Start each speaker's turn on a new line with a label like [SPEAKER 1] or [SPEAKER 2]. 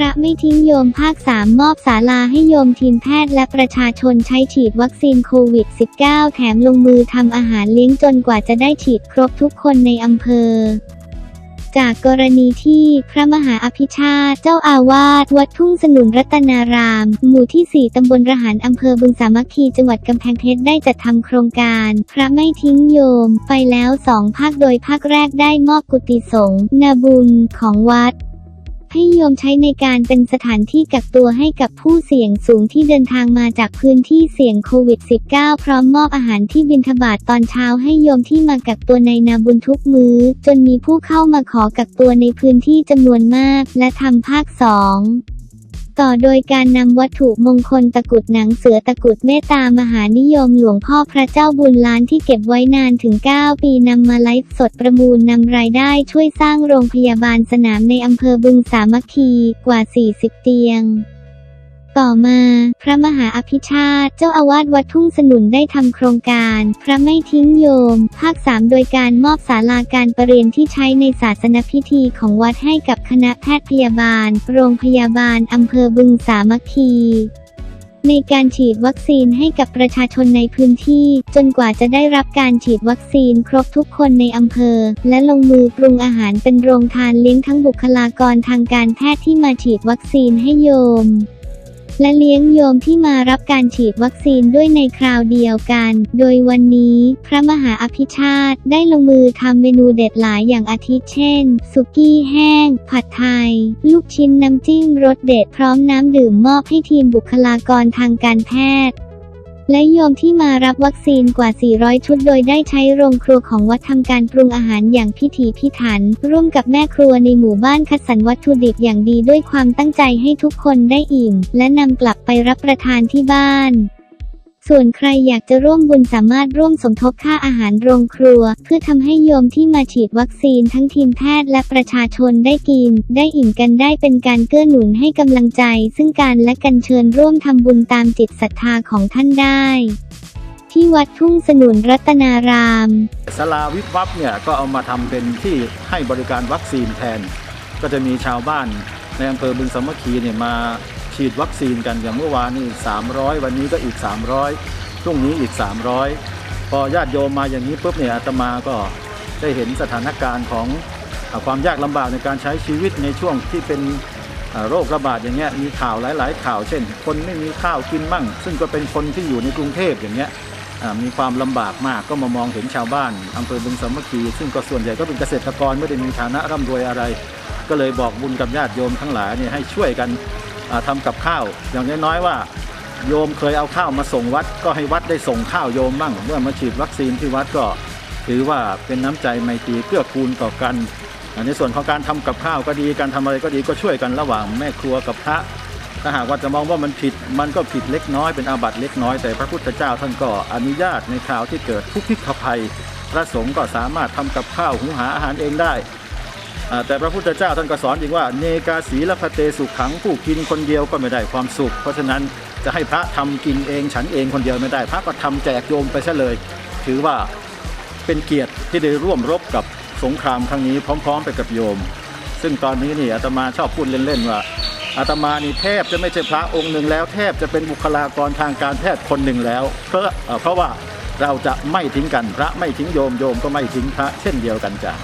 [SPEAKER 1] พระไม่ทิ้งโยมภาค3มอบศาลาให้โยมทีมแพทย์และประชาชนใช้ฉีดวัคซีนโควิด -19 แถมลงมือทำอาหารเลี้ยงจนกว่าจะได้ฉีดครบทุกคนในอำเภอ จากกรณีที่พระมหาอภิชาติเจ้าอาวาสวัดทุ่งสนุนรัตนาราม หมู่ที่ 4 ตำบลระหารอำเภอบึงสามัคคีจังหวัดกำแพงเพชรได้จัดทำโครงการ พระไม่ทิ้งโยม ไปแล้วสองภาคโดยภาคแรกได้มอบกุฏิสงฆ์นาบุญของวัด ให้โยมใช้ในการเป็นสถานที่กักตัวให้กับผู้เสี่ยงสูงที่เดินทางมาจากพื้นที่เสี่ยงโควิด -19 พร้อมมอบอาหารที่บิณฑบาตตอนเช้าให้โยมที่มากักตัวในนาบุญทุกมื้อ จนมีผู้เข้ามาขอกักตัวในพื้นที่จำนวนมาก และทำภาคสอง ต่อโดยการนำวัตถุมงคลตะกุดหนังเสือตะกุดเมตตามหานิยมหลวงพ่อพระเจ้าบุญล้านที่เก็บไว้นานถึง 9 ปีนำมาไลฟ์สดประมูลนำรายได้ช่วยสร้างโรงพยาบาลสนามในอำเภอบึงสามัคคีกว่า 40 เตียง ต่อมาพระมหาอภิชาติ เจ้าอาวาสวัดทุ่งสนุนได้ทำโครงการ พระไม่ทิ้งโยม ภาค 3 โดยการมอบศาลาการประเรียนที่ใช้ในศาสนพิธีของวัดให้กับคณะแพทย์พยาบาล โรงพยาบาลอำเภอบึงสามัคคีในการฉีดวัคซีนให้กับประชาชนในพื้นที่ จนกว่าจะได้รับการฉีดวัคซีนครบทุกคนในอำเภอ และลงมือปรุงอาหารเป็นโรงทานเลี้ยงทั้งบุคลากรทางการแพทย์ที่มาฉีดวัคซีนให้โยม และเลี้ยงโยมที่มารับการฉีดวัคซีนด้วยในคราวเดียวกัน โดยวันนี้พระมหาอภิชาติได้ลงมือทำเมนูเด็ดหลายอย่างอาทิเช่น สุกี้แห้ง ผัดไทย ลูกชิ้นน้ำจิ้มรสเด็ดพร้อมน้ำดื่มมอบให้ทีมบุคลากรทางการแพทย์ และโยมที่มารับวัคซีนกว่า 400 ชุดโดยได้ใช้โรงครัวของวัดทำการปรุงอาหารอย่างพิถีพิถัน ร่วมกับแม่ครัวในหมู่บ้านคัดสรรวัตถุดิบอย่างดีด้วยความตั้งใจให้ทุกคนได้อิ่ม และนำกลับไปรับประทานที่บ้าน ส่วนใครอยากจะร่วมบุญสามารถร่วมสมทบค่าอาหารโรงครัว เพื่อทำให้โยมที่มาฉีดวัคซีนทั้งทีมแพทย์และประชาชนได้กิน ได้อิ่มกันได้เป็นการเกื้อหนุนให้กำลังใจ ซึ่งการและกันเชิญร่วมทำบุญตามจิตศรัทธาของท่านได้ ที่วัดทุ่งสนุนรัตนาราม
[SPEAKER 2] สลาวิบวับเนี่ยก็เอามาทำเป็นที่ให้บริการวัคซีนแทน ก็จะมีชาวบ้านในอำเภอบึงสามัคคีเนี่ยมา ฉีดวัคซีนกันอย่างเมื่อวานนี่300 วันนี้ก็อีก 300พรุ่งนี้อีก 300 พอญาติโยมมาอย่างนี้ปุ๊บเนี่ยอาตมาก็ได้เห็นสถานการณ์ของความยากลำบากในการใช้ชีวิตในช่วงที่เป็นโรคระบาดอย่างเงี้ยมีข่าวหลาย ๆ ข่าวเช่น คนไม่มีข้าวกินมั่ง ซึ่งก็เป็นคนที่อยู่ในกรุงเทพอย่างเงี้ยมีความลำบากมากก็มามองเห็นชาวบ้านอำเภอบึงสามัคคีซึ่งก็ส่วนใหญ่ก็เป็นเกษตรกรไม่ได้มีฐานะร่ำรวยอะไร ก็เลยบอกบุญกับญาติโยมทั้งหลายเนี่ยให้ช่วยกัน ทำากับข้าว อย่างน้อยๆว่า โยมเคยเอาข้าวมาส่งวัด ก็ให้วัดได้ส่งข้าวโยมบ้างเมื่อมาฉีดวัคซีนที่วัดก็ ถือว่าเป็นน้ำใจไมตรีเกื้อกูลต่อกันในส่วนของการทำกับข้าวก็ดีการทำอะไรก็ดีก็ช่วยกันระหว่างแม่ครัวกับพระถ้าหากว่าจะมองว่ามันผิดมันก็ผิดเล็กน้อยเป็นอาบัติเล็กน้อยแต่พระพุทธเจ้าท่านก็อนุญาตในข่าวที่เกิดทุกพิกภัย พระสงฆ์ก็สามารถทำกับข้าวหุงหาอาหารเองได้ แต่พระพุทธเจ้าท่านก็สอนอีกว่าเนกาสีละพะเตสุขขังผู้กินคนเดียวก็ไม่ได้ความสุข เพราะฉะนั้นจะให้พระทำกินเองฉันเองคนเดียวไม่ได้ พระก็ทำแจกโยมไปซะเลย ถือว่าเป็นเกียรติที่ได้ร่วมรบกับสงครามครั้งนี้พร้อม ๆ ไปกับโยม ซึ่งตอนนี้นี่อาตมาชอบพูดเล่นๆว่าอาตมานี่แทบจะไม่ใช่พระองค์หนึ่งแล้วแทบจะเป็นบุคลากรทางการแพทย์คนหนึ่งแล้ว เพราะเอ่อเพราะว่าเราจะไม่ทิ้งกันพระไม่ทิ้งโยมโยมก็ไม่ทิ้งพระเช่นเดียวกันจ้ะ